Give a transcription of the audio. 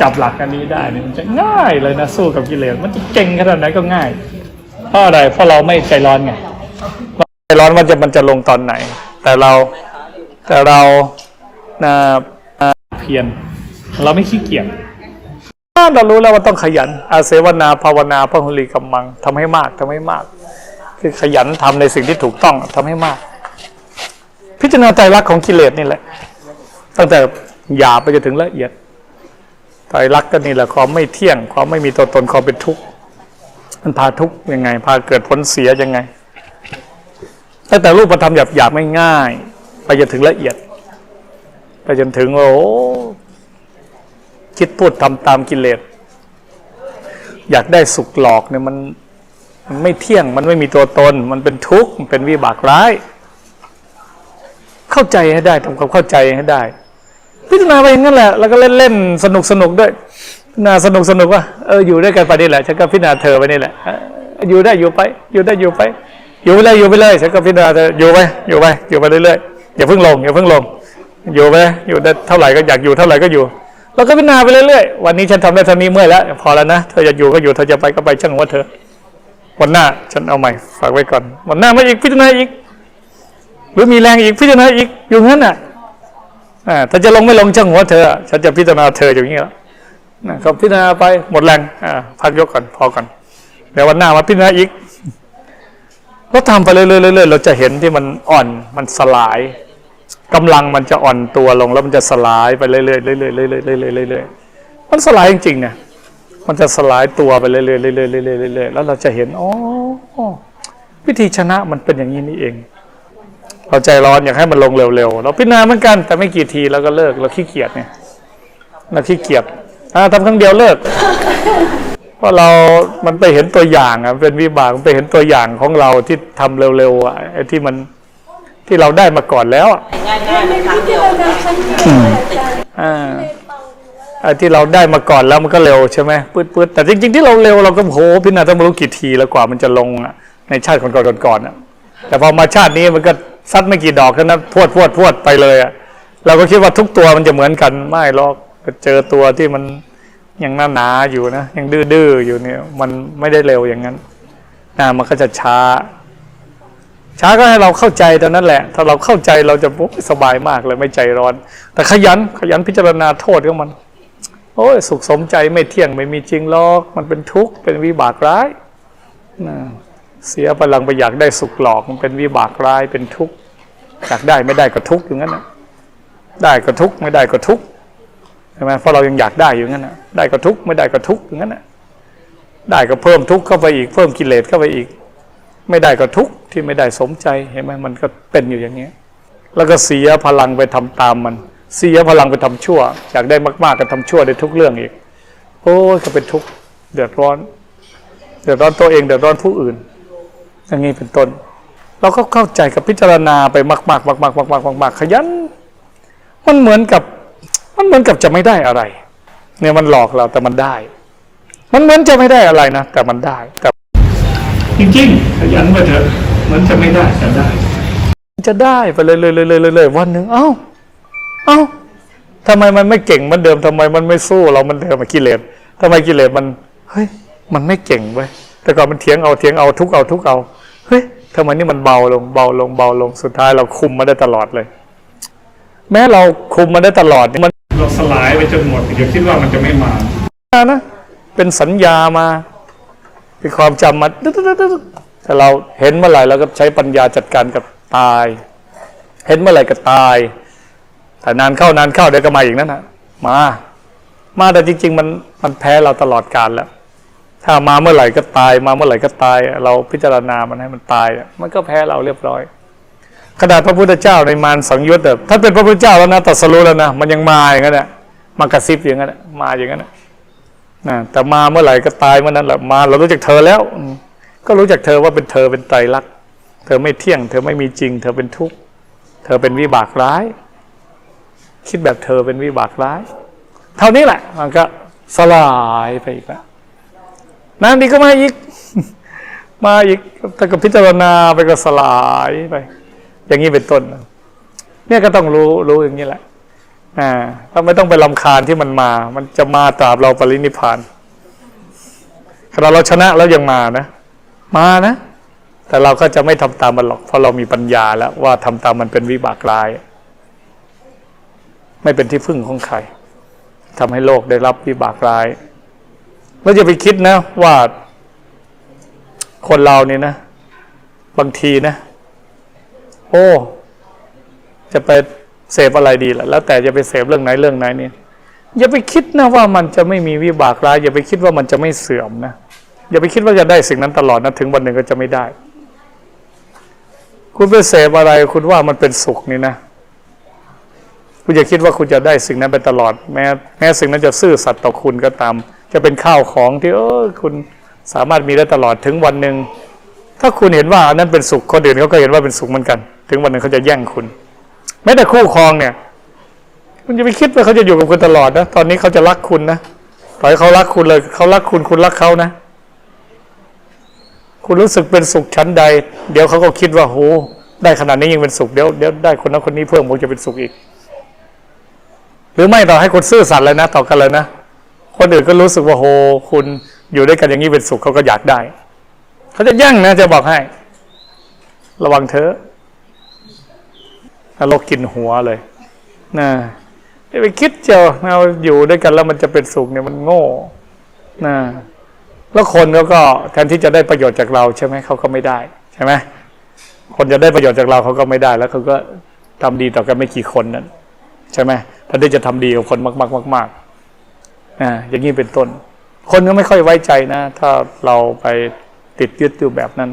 จับหลักอันนี้ได้เนี่ยมันจะง่ายเลยนะสู้กับกิเลสมันจะเก่งขนาดไหนก็ง่าย เพราะอะไรเพราะเราไม่ใจร้อนไงใจร้อนมันจะมันจะลงตอนไหน แต่เราแต่เรานะเพียรเราไม่ขี้เกียจเรารู้แล้วว่าต้องขยัน อาเสวนาภาวนาพหุลีกำมังทำให้มากทำให้มาก คือขยันทำในสิ่งที่ถูกต้องทำให้มาก พิจารณาใจรักของกิเลสนี่แหละตั้งแต่หยาบไปจนถึงละเอียด ไตรลักก็นี่แหละความไม่เที่ยง ความไม่มีตัวตนความเป็นทุกข์มันพาทุกข์ยังไง พาเกิดผลเสียยังไงตั้งแต่รูปธรรมหยาบหยาบไม่ง่ายๆไปจนถึงละเอียด ไปจนถึงว่าโอ้คิดพูดทำตามกิเลสอยากได้สุขหลอกเนี่ยมันมันไม่เที่ยงมันไม่มีตัวตน มันเป็นทุกข์มันเป็นวิบากร้าย เข้าใจให้ได้ทำความเข้าใจให้ได้ พิจารณาไปอย่างนั้นแหละ แล้วก็เล่นเล่นสนุกสนุกด้วยพิจารณาสนุกสนุกว่าเอออยู่ด้วยกันไปนี่แหละฉันก็พิจารณาเธอไปนี่แหละอยู่ได้อยู่ไป อยู่ได้อยู่ไป อยู่ไปเลยอยู่ไปเลยฉันก็พิจารณาเธออยู่ไปอยู่ไปอยู่ไปเรื่อยๆอย่าเพิ่งลงอย่าเพิ่งลง อยู่ไปอยู่ได้เท่าไหร่ก็อยากอยู่เท่าไหร่ก็อยู่แล้วก็พิจารณาไปเรื่อยๆวันนี้ฉันทำได้เท่านี้เมื่อยแล้วพอแล้วนะเธอจะอยู่ก็อยู่เธอจะไปก็ไปช่างว่าเธอวันหน้าฉันเอาใหม่ฝากไว้ก่อนวันหน้ามาอีกพิจารณาอีก หรือมีแรงอีกพิจารณาอีกอยู่งั้นน่ะ ถ้าจะลงไม่ลงช่างหัวเธอ ฉันจะพิจารณาเธออย่างนี้แล้วนะก็พิจารณาไปหมดแรงอ่าพักยกก่อนพอก่อนเดี๋ยววันหน้ามาพิจารณาอีกเราทำไปเรื่อยๆเรื่อยๆเราจะเห็นที่มันอ่อนมันสลายกำลังมันจะอ่อนตัวลงแล้วมันจะสลายไปเรื่อยๆเรื่อยๆเรื่อยๆเรื่อยๆมันสลายจริงๆเนี่ยมันจะสลายตัวไปเรื่อยๆเรื่อยๆเรื่อยๆแล้วเราจะเห็นอ๋อวิธีชนะมันเป็นอย่างนี้นี่เอง เราใจร้อนอยากให้มันลงเร็วๆ เราพิจารณาเหมือนกัน แต่ไม่กี่ทีเราก็เลิกเราขี้เกียจเนี่ยเราขี้เกียจอ่าทำครั้งเดียวเลิกเพราะเรา มันไปเห็นตัวอย่างอะเป็นวิบากมันไปเห็นตัวอย่างของเราที่ทำเร็วๆอะไอ้ที่มันที่เราได้มาก่อนแล้วอะง่ายๆในครั้งเดียวอ่าไอ้ที่เราได้มาก่อนแล้วมันก็เร็วใช่ไหมปื๊ดๆแต่จริง ๆ ที่เราเร็วเราก็โหพิจารณาต้องไม่รู้กี่ทีแล้วกว่ามันจะลงอะในชาติก่อนๆก่อนๆอะแต่พอมาชาตินี้มันก็ ซัดไม่กี่ดอกแค่นั้นพวดพวดพวดไปเลยอะเราก็คิดว่าทุกตัวมันจะเหมือนกันไม่หรอกเจอตัวที่มันยังหนาหนาๆอยู่นะยังดื้อๆอยู่เนี่ย มันไม่ได้เร็วอย่างนั้นนะมันก็จะช้า ช้าก็ให้เราเข้าใจเท่านั้นแหละ ถ้าเราเข้าใจเราจะปุ๊บสบายมากเลยไม่ใจร้อน แต่ขยันขยันพิจารณาโทษของมัน โอ้ยสุขสมใจไม่เที่ยงไม่มีจริงหรอก มันเป็นทุกข์เป็นวิบากร้ายนะ เสียพลังไปอยากได้สุขหลอกมันเป็นวิบากร้ายเป็นทุกข์อยากได้ไม่ได้ก็ทุกข์อย่างนั้นนะได้ก็ทุกข์ไม่ได้ก็ทุกข์ใช่ไหมเพราะเรายังอยากได้อยู่งั้นนะได้ก็ทุกข์ไม่ได้ก็ทุกข์อย่างนั้นนะได้ก็เพิ่มทุกข์เข้าไปอีกเพิ่มกิเลสเข้าไปอีก ไม่ได้ก็ทุกข์ที่ไม่ได้สมใจเห็นไหมมันก็เป็นอยู่อย่างนี้ยแล้วก็เสียพลังไปทำตามมัน เสียพลังไปทำชั่ว อยากได้มากๆก็ทำชั่วได้ทุกเรื่องอีกโอ้ก็เป็นทุกข์เดือดร้อน เดือดร้อนตัวเองเดือดร้อนผู้อื่น อย่างนี้เป็นต้น เราก็เข้าใจกับพิจารณาไปมากๆมากๆมากๆมากๆมากๆขยัน มันเหมือนกับ มันเหมือนกับจะไม่ได้อะไร เนี่ยมันหลอกเราแต่มันได้ มันเหมือนจะไม่ได้อะไรนะแต่มันได้แต่จริงๆขยันไปเถอะเหมือนจะไม่ได้แต่ได้จะได้ไปเลยเลยเลยเลยเลยเลยวันหนึ่งเอ้า เอ้าทำไมมันไม่เก่งเหมือนเดิมทำไมมันไม่สู้เราเหมันเดิมอะกิเลสทำไมกิเลสมัน เฮ้ย มันไม่เก่งเว้ย แต่ก่อนมันเถียงเอาเถียงเอาทุกเอาทุกเอาเฮ้ยทำไมนี่มันเบาลงเบาลงเบาลงสุดท้ายเราคุมมาได้ตลอดเลย แม้เราคุมมาได้ตลอดนี่มันเราสลายไปจนหมดอย่าคิดว่ามันจะไม่มานะเป็นสัญญามาเป็นความจำมาตึ๊ดๆๆๆแต่เราเห็นเมื่อไหร่เราก็ใช้ปัญญาจัดการกับตาย เห็นเมื่อไหร่ก็ตายแต่นานเข้านานเข้าเดี๋ยวก็มาอีกนั่นนะมา มาแต่จริง ๆ มันมันแพ้เราตลอดกาลแล้ว ถ้ามาเมื่อไหร่ก็ตาย มาเมื่อไหร่ก็ตาย เราพิจารณามันให้มันตาย มันก็แพ้เราเรียบร้อยขนาดพระพุทธเจ้าในมารสังยุตแบบท่านเป็นพระพุทธเจ้าแล้วนะตรัสรู้แล้วนะมันยังมาอย่างนั้นแหละมากระซิบอย่างนั้นแหละมาอย่างนั้นน่ะนะแต่มาเมื่อไหร่ก็ตายเมื่อนั้นแหละมาเรารู้จักเธอแล้ว ก็รู้จักเธอว่าเป็นเธอเป็นไตรลักษณ์เธอไม่เที่ยง เธอไม่มีจริง เธอเป็นทุกข์เธอเป็นวิบากร้าย คิดแบบเธอเป็นวิบากร้าย เท่านี้แหละ มันก็สลายไปอีกแล้ว นานดีก็มาอีก มาอีกถ้าก็พิจารณาไปก็สลายไป อย่างนี้เป็นต้นเนี่ยก็ต้องรู้รู้อย่างนี้แหละ อ่าเราไม่ต้องไปลำคาญที่มันมา มันจะมาตราบเราปรินิพานขณะเราชนะแล้วยังมานะ มานะ แต่เราก็จะไม่ทำตามมันหรอก เพราะเรามีปัญญาแล้วว่าทำตามมันเป็นวิบากร้าย ไม่เป็นที่พึ่งของใครทำให้โลกได้รับวิบากร้าย แล้วจะไปคิดนะ ว่าคนเราเนี่ยนะ บางทีนะ โอ้ จะไปเสพอะไรดีล่ะ แล้วแต่จะไปเสพเรื่องไหนเรื่องไหนเนี่ยอย่าไปคิดนะว่ามันจะไม่มีวิบากร้ายอย่าไปคิดว่ามันจะไม่เสื่อมนะอย่าไปคิดว่าจะได้สิ่งนั้นตลอดนะถึงวันหนึ่งก็จะไม่ได้ คุณไปเสพอะไร คุณว่ามันเป็นสุขนี่นะคุณอย่าคิดว่าคุณจะได้สิ่งนั้นไปตลอด แม้แม้สิ่งนั้นจะซื่อสัตย์ต่อคุณก็ตาม จะเป็นข้าวของที่เออคุณสามารถมีได้ตลอดถึงวันหนึ่งถ้าคุณเห็นว่าอันนั้นเป็นสุขคนอื่นเขาก็เห็นว่าเป็นสุขเหมือนกัน ถึงวันหนึ่งเขาจะแย่งคุณแม้แต่คู่ครองเนี่ย คุณจะไปคิดว่าเขาจะอยู่กับคุณตลอดนะตอนนี้เขาจะรักคุณนะต่อให้เขารักคุณเลยเขารักคุณคุณรักเขานะ คุณรู้สึกเป็นสุขชั้นใด เดี๋ยวเขาก็คิดว่าโหได้ขนาดนี้ยังเป็นสุขเดี๋ยวเดี๋ยวได้คนนั้นคนนี้เพิ่มผมจะเป็นสุขอีก หรือไม่ต่อให้คนซื่อสัตย์เลยนะ ต่อกันเลยนะ คนอื่นก็รู้สึกว่าโหคุณอยู่ด้วยกันอย่างนี้เป็นสุขเขาก็อยากได้ เขาจะแย่งนะจะบอกให้ ระวังเถอะนรกกินหัวเลยนะอย่ไปคิดเจ้าเราอยู่ด้วยกันแล้วมันจะเป็นสุขเนี่ยมันโง่นะแล้วคนเขาก็แทนที่จะได้ประโยชน์จากเราใช่ไหมเขาก็ไม่ได้ใช่ไหมคนจะได้ประโยชน์จากเราเขาก็ไม่ได้แล้วเขาก็ทำดีต่อกันไม่กี่คนนั่นใช่ไหมแทนที่จะทำดีกับคนมากๆมากๆ อ่าอย่างนี้เป็นต้น คนก็ไม่ค่อยไว้ใจนะ ถ้าเราไปติดยึดอยู่แบบนั้น